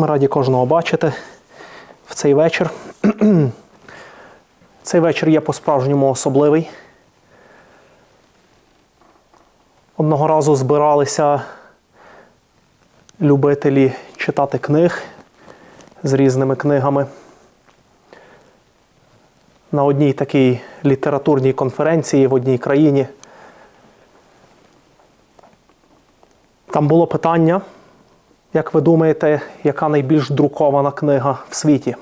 Ми раді кожного бачити в цей вечір. Цей вечір є по-справжньому особливий. Одного разу збиралися любителі читати книг з різними книгами. На одній такій літературній конференції в одній країні. Там було питання, як ви думаєте, яка найбільш друкована книга в світі?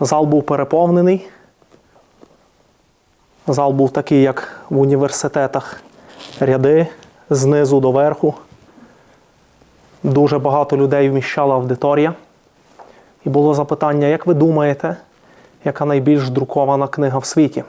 Зал був переповнений. Зал був такий, як в університетах, ряди знизу до верху. Дуже багато людей вміщала аудиторія. І було запитання, як ви думаєте, яка найбільш друкована книга в світі?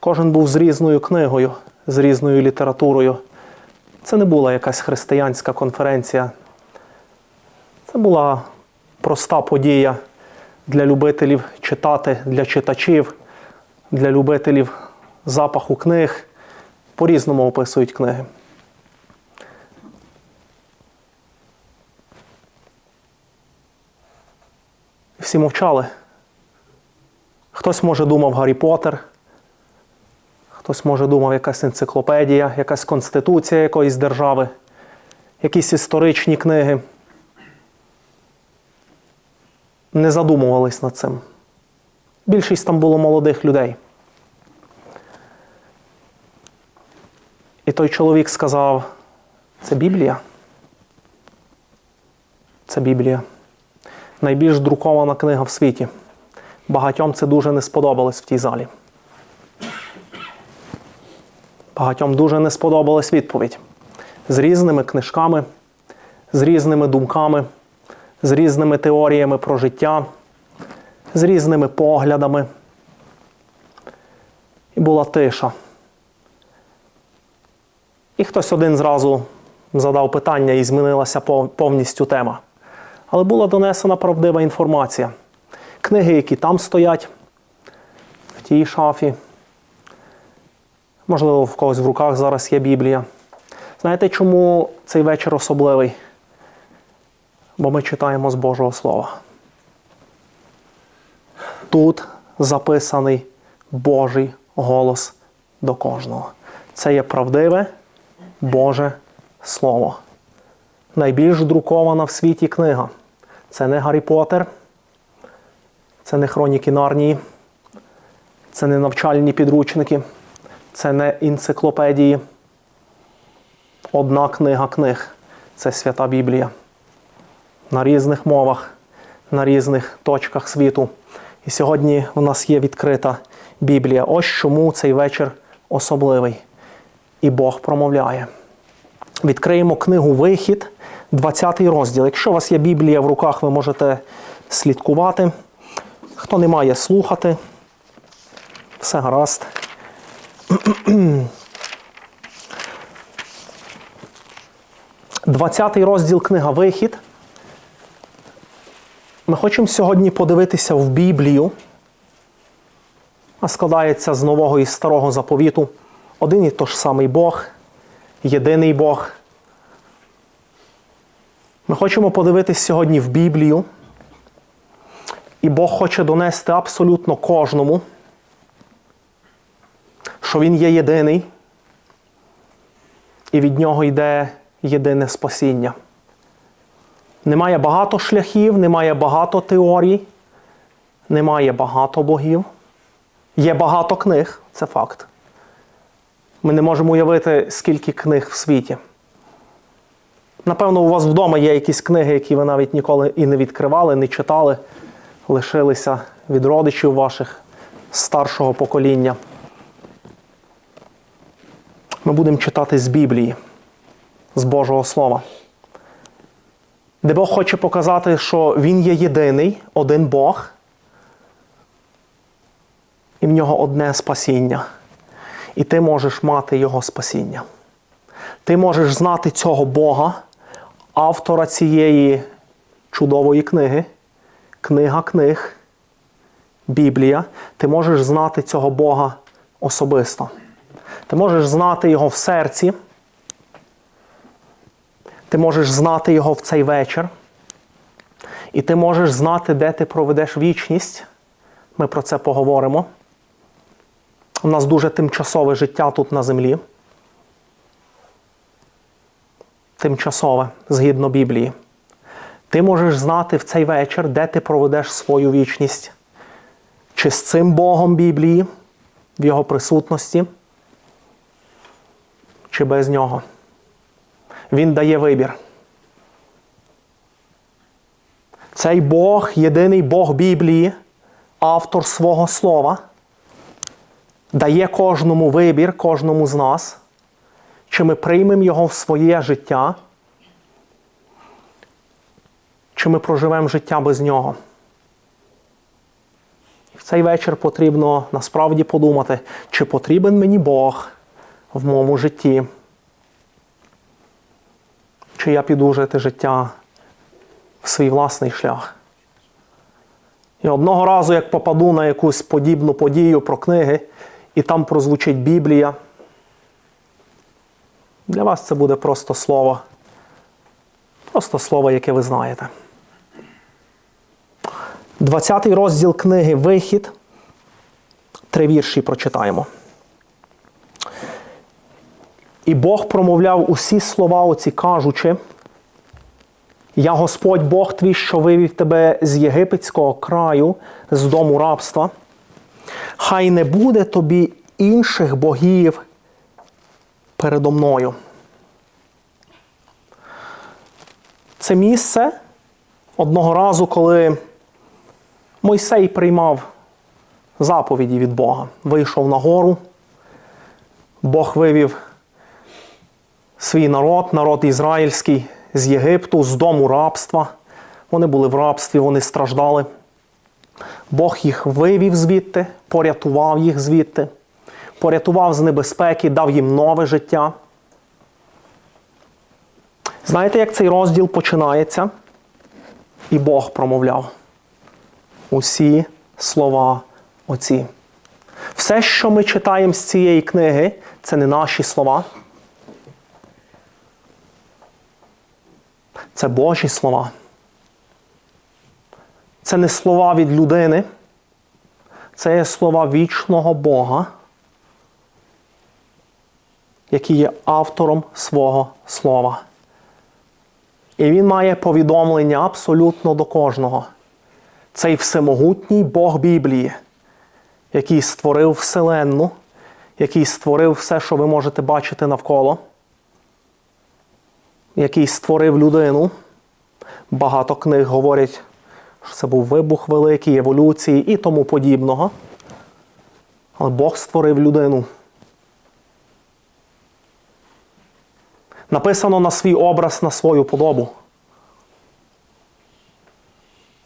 Кожен був з різною книгою, з різною літературою. Це не була якась християнська конференція. Це була проста подія для любителів читати, для читачів, для любителів запаху книг. По-різному описують книги. Всі мовчали. Хтось, може, думав Гаррі Поттер, хтось, може, думав якась енциклопедія, якась конституція якоїсь держави, якісь історичні книги. Не задумувались над цим. Більшість там було молодих людей. І той чоловік сказав: це Біблія. Це Біблія. Найбільш друкована книга в світі. Багатьом це дуже не сподобалось в тій залі. Багатьом дуже не сподобалась відповідь. З різними книжками, з різними думками, з різними теоріями про життя, з різними поглядами. І була тиша. І хтось один зразу задав питання і змінилася повністю тема. Але була донесена правдива інформація. Книги, які там стоять, в тій шафі. Можливо, в когось в руках зараз є Біблія. Знаєте, чому цей вечір особливий? Бо ми читаємо з Божого Слова. Тут записаний Божий голос до кожного. Це є правдиве Боже Слово. Найбільш друкована в світі книга. Це не Гаррі Поттер, це не Хроніки Нарнії, це не навчальні підручники, це не енциклопедії. Одна книга книг це свята Біблія. На різних мовах, на різних точках світу. І сьогодні у нас є відкрита Біблія. Ось чому цей вечір особливий. І Бог промовляє. Відкриємо книгу Вихід, 20 розділ. Якщо у вас є Біблія в руках, ви можете слідкувати. Хто не має слухати, все гаразд. Двадцятий розділ книга Вихід. Ми хочемо сьогодні подивитися в Біблію, а складається з нового і старого заповіту. Один і той ж самий Бог, єдиний Бог. Ми хочемо подивитися сьогодні в Біблію. І Бог хоче донести абсолютно кожному, що Він є єдиний, і від нього йде єдине спасіння. Немає багато шляхів, немає багато теорій, немає багато богів. Є багато книг, це факт. Ми не можемо уявити, скільки книг в світі. Напевно, у вас вдома є якісь книги, які ви навіть ніколи і не відкривали, не читали, лишилися від родичів ваших старшого покоління. Ми будемо читати з Біблії, з Божого Слова, де Бог хоче показати, що Він є єдиний, один Бог, і в нього одне спасіння. І ти можеш мати Його спасіння. Ти можеш знати цього Бога, автора цієї чудової книги, книга книг, Біблія. Ти можеш знати цього Бога особисто. Ти можеш знати Його в серці. Ти можеш знати його в цей вечір. І ти можеш знати, де ти проведеш вічність. Ми про це поговоримо. У нас дуже тимчасове життя тут на землі. Тимчасове, згідно Біблії. Ти можеш знати в цей вечір, де ти проведеш свою вічність. Чи з цим Богом Біблії, в Його присутності, чи без нього. Він дає вибір. Цей Бог, єдиний Бог Біблії, автор свого слова, дає кожному вибір, кожному з нас, чи ми приймемо його в своє життя, чи ми проживемо життя без нього. В цей вечір потрібно насправді подумати, чи потрібен мені Бог в моєму житті, чи я піду жити життя в свій власний шлях. І одного разу, як попаду на якусь подібну подію про книги, і там прозвучить Біблія, для вас це буде просто слово. Просто слово, яке ви знаєте. 20 розділ книги Вихід. Три вірші прочитаємо. І Бог промовляв усі слова оці кажучи. Я Господь Бог твій, що вивів тебе з єгипетського краю, з дому рабства. Хай не буде тобі інших богів передо мною. Це місце одного разу, коли Мойсей приймав заповіді від Бога, вийшов на гору, Бог вивів свій народ, народ ізраїльський з Єгипту, з дому рабства. Вони були в рабстві, вони страждали. Бог їх вивів звідти, порятував їх звідти, порятував з небезпеки, дав їм нове життя. Знаєте, як цей розділ починається? І Бог промовляв усі слова оці. Все, що ми читаємо з цієї книги, це не наші слова. Це Божі слова. Це не слова від людини, це є слова вічного Бога, який є автором свого слова. І він має повідомлення абсолютно до кожного. Цей всемогутній Бог Біблії, який створив Вселенну, який створив все, що ви можете бачити навколо який створив людину. Багато книг говорять, що це був вибух великий, еволюції і тому подібного. Але Бог створив людину. Написано на свій образ, на свою подобу.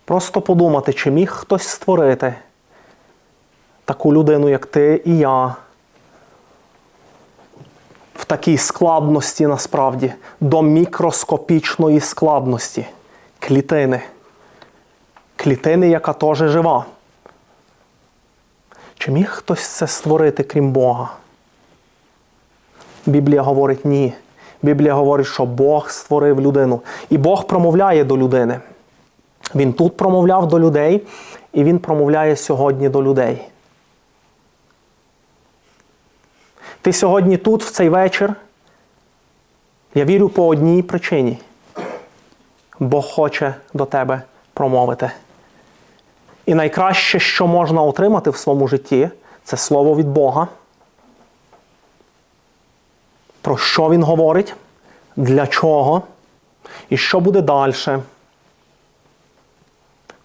Просто подумати, чи міг хтось створити таку людину, як ти і я в такій складності насправді, до мікроскопічної складності клітини. Клітини, яка теж жива. Чи міг хтось це створити, крім Бога? Біблія говорить ні. Біблія говорить, що Бог створив людину. І Бог промовляє до людини. Він тут промовляв до людей, і Він промовляє сьогодні до людей. Ти сьогодні тут, в цей вечір. Я вірю по одній причині. Бог хоче до тебе промовити. І найкраще, що можна отримати в своєму житті, це слово від Бога. Про що Він говорить, для чого і що буде далі,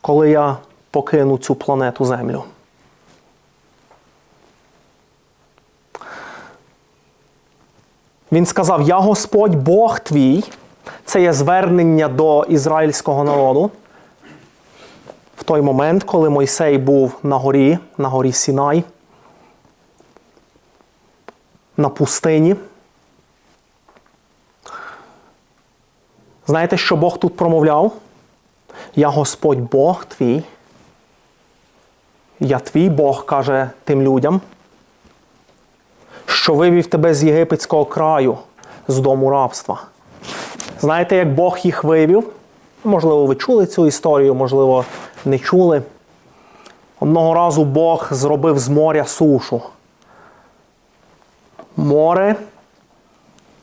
коли я покину цю планету Землю. Він сказав: Я Господь Бог твій. Це є звернення до ізраїльського народу. В той момент, коли Мойсей був на горі, на горі Сінай, на пустині. Знаєте, що Бог тут промовляв? Я Господь Бог твій. Я твій Бог каже тим людям що вивів тебе з єгипетського краю, з дому рабства. Знаєте, як Бог їх вивів? Можливо, ви чули цю історію, можливо, не чули. Одного разу Бог зробив з моря сушу. Море,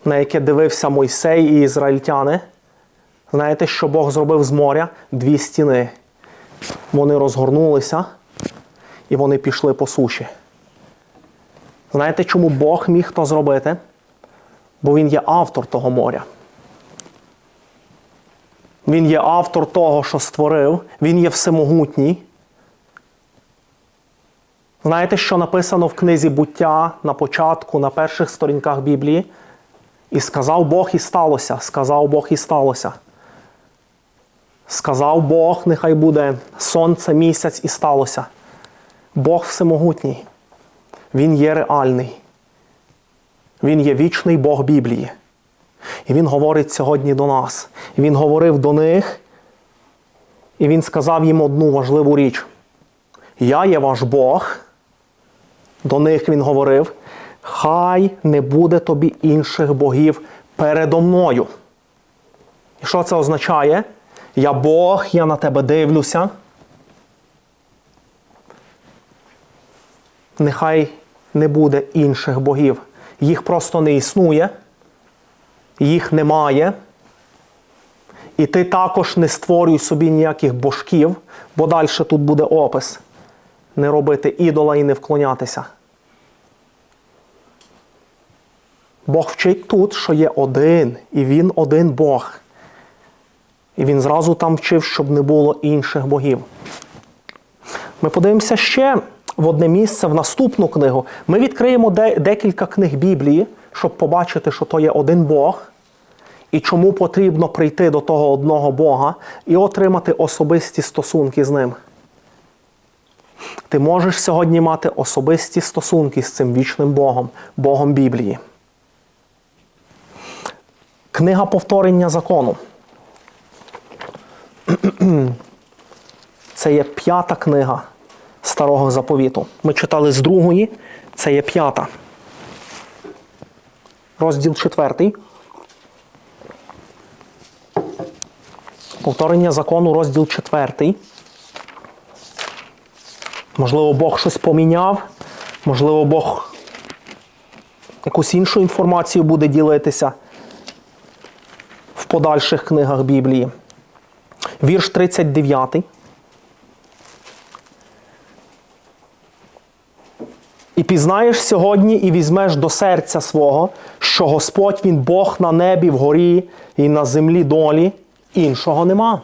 на яке дивився Мойсей і ізраїльтяни. Знаєте, що Бог зробив з моря? Дві стіни. Вони розгорнулися і вони пішли по суші. Знаєте, чому Бог міг то зробити? Бо Він є автор того моря. Він є автор того, що створив, Він є всемогутній. Знаєте, що написано в книзі буття на початку, на перших сторінках Біблії? І сказав Бог, і сталося. Сказав Бог, і сталося. Сказав Бог, нехай буде сонце, місяць і сталося. Бог всемогутній. Він є реальний. Він є вічний Бог Біблії. І Він говорить сьогодні до нас. І Він говорив до них, і Він сказав їм одну важливу річ. Я є ваш Бог. До них він говорив: Хай не буде тобі інших богів передо мною. І що це означає? Я Бог, я на тебе дивлюся. Нехай не буде інших богів. Їх просто не існує, їх немає. І ти також не створюй собі ніяких божків, бо далі тут буде опис. Не робити ідола і не вклонятися. Бог вчить тут, що є один, і він один Бог. І він зразу там вчив, щоб не було інших богів. Ми подивимося ще в одне місце, в наступну книгу. Ми відкриємо де- декілька книг Біблії, щоб побачити, що то є один Бог, і чому потрібно прийти до того одного Бога і отримати особисті стосунки з ним. Ти можеш сьогодні мати особисті стосунки з цим вічним Богом, Богом Біблії. Книга повторення закону. Це є п'ята книга старого заповіту. Ми читали з другої, це є п'ята. Розділ четвертий. Повторення закону, розділ четвертий. Можливо, Бог щось поміняв, можливо, Бог якусь іншу інформацію буде ділитися в подальших книгах Біблії. Вірш 39. Пізнаєш сьогодні і візьмеш до серця свого, що Господь Він Бог на небі, вгорі і на землі долі, іншого нема.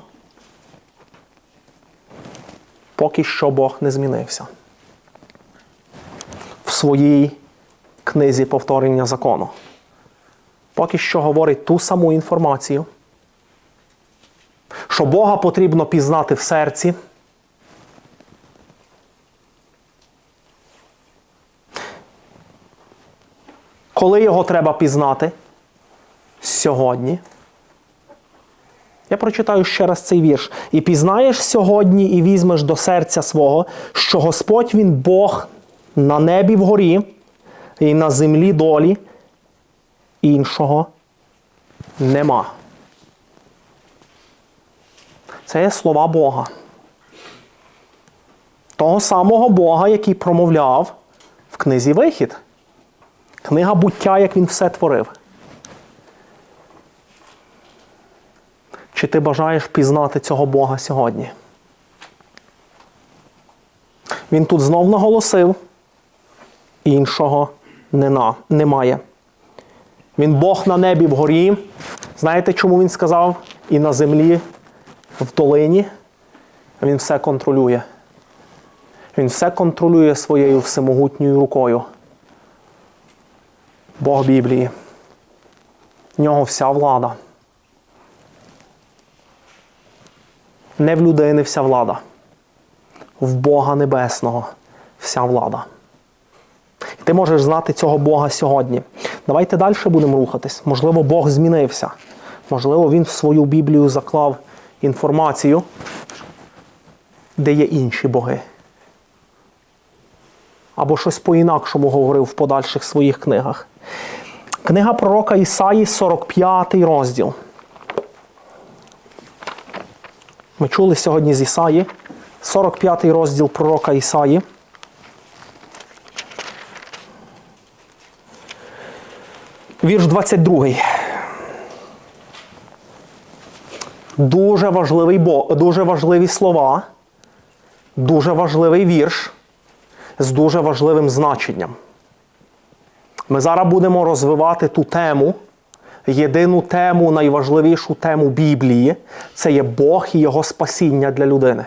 Поки що Бог не змінився. В своїй книзі повторення закону. Поки що говорить ту саму інформацію, що Бога потрібно пізнати в серці. Коли його треба пізнати? Сьогодні. Я прочитаю ще раз цей вірш. І пізнаєш сьогодні і візьмеш до серця свого, що Господь Він Бог на небі вгорі і на землі долі, іншого нема. Це є слова Бога. Того самого Бога, який промовляв в книзі Вихід. Книга буття, як він все творив. Чи ти бажаєш пізнати цього Бога сьогодні? Він тут знов наголосив, іншого нена, немає. Він Бог на небі вгорі. Знаєте, чому він сказав? І на землі, в долині. Він все контролює. Він все контролює своєю всемогутньою рукою. Бог Біблії. В нього вся влада. Не в людини вся влада. В Бога Небесного вся влада. І ти можеш знати цього Бога сьогодні. Давайте далі будемо рухатись. Можливо, Бог змінився. Можливо, Він в свою Біблію заклав інформацію, де є інші боги. Або щось по-інакшому говорив в подальших своїх книгах. Книга пророка Ісаї, 45 розділ. Ми чули сьогодні з Ісаї, 45 розділ пророка Ісаї. Вірш 22. Дуже важливий бо, дуже важливі слова, дуже важливий вірш з дуже важливим значенням. Ми зараз будемо розвивати ту тему, єдину тему, найважливішу тему Біблії це є Бог і Його спасіння для людини.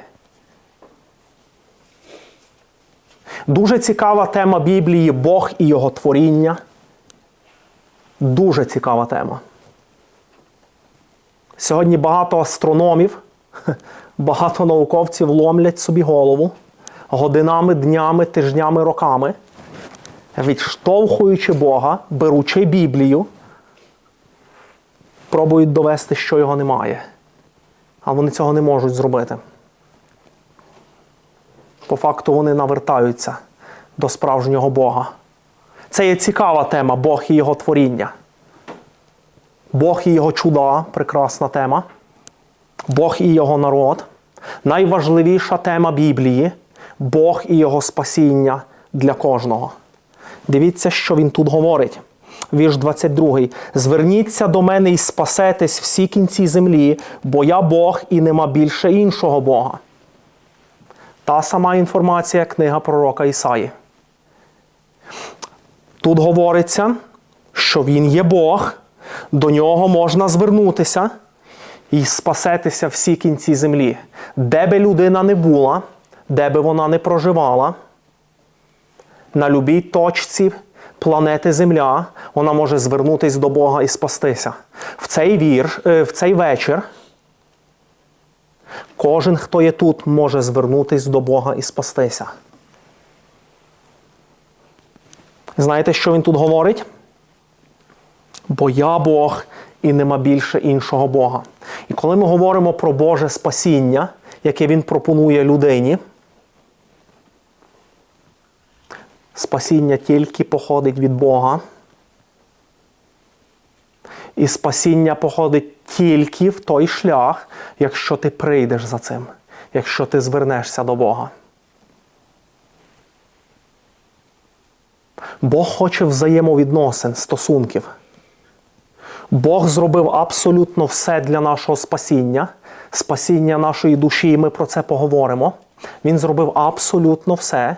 Дуже цікава тема Біблії Бог і Його творіння. Дуже цікава тема. Сьогодні багато астрономів, багато науковців ломлять собі голову годинами, днями, тижнями, роками, відштовхуючи Бога, беручи Біблію, пробують довести, що його немає. А вони цього не можуть зробити. По факту вони навертаються до справжнього Бога. Це є цікава тема Бог і Його творіння. Бог і Його чуда прекрасна тема. Бог і Його народ. Найважливіша тема Біблії Бог і Його спасіння для кожного. Дивіться, що він тут говорить. Вірш 22. Зверніться до мене і спасетесь всі кінці землі, бо я Бог і нема більше іншого Бога. Та сама інформація книга пророка Ісаї. Тут говориться, що Він є Бог, до нього можна звернутися і спасетися всі кінці землі. Де би людина не була, де би вона не проживала, на любій точці планети Земля вона може звернутися до Бога і спастися. В цей вір, е, в цей вечір кожен, хто є тут, може звернутися до Бога і спастися. Знаєте, що він тут говорить? Бо я Бог і нема більше іншого Бога. І коли ми говоримо про Боже спасіння, яке Він пропонує людині, спасіння тільки походить від Бога. І спасіння походить тільки в той шлях, якщо ти прийдеш за цим, якщо ти звернешся до Бога. Бог хоче взаємовідносин, стосунків. Бог зробив абсолютно все для нашого спасіння, спасіння нашої душі, і ми про це поговоримо. Він зробив абсолютно все.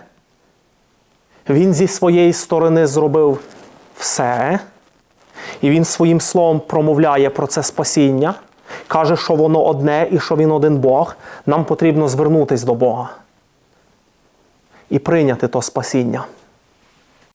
Він зі своєї сторони зробив все. І він своїм словом промовляє про це спасіння, каже, що воно одне і що він один Бог. Нам потрібно звернутися до Бога і прийняти то спасіння.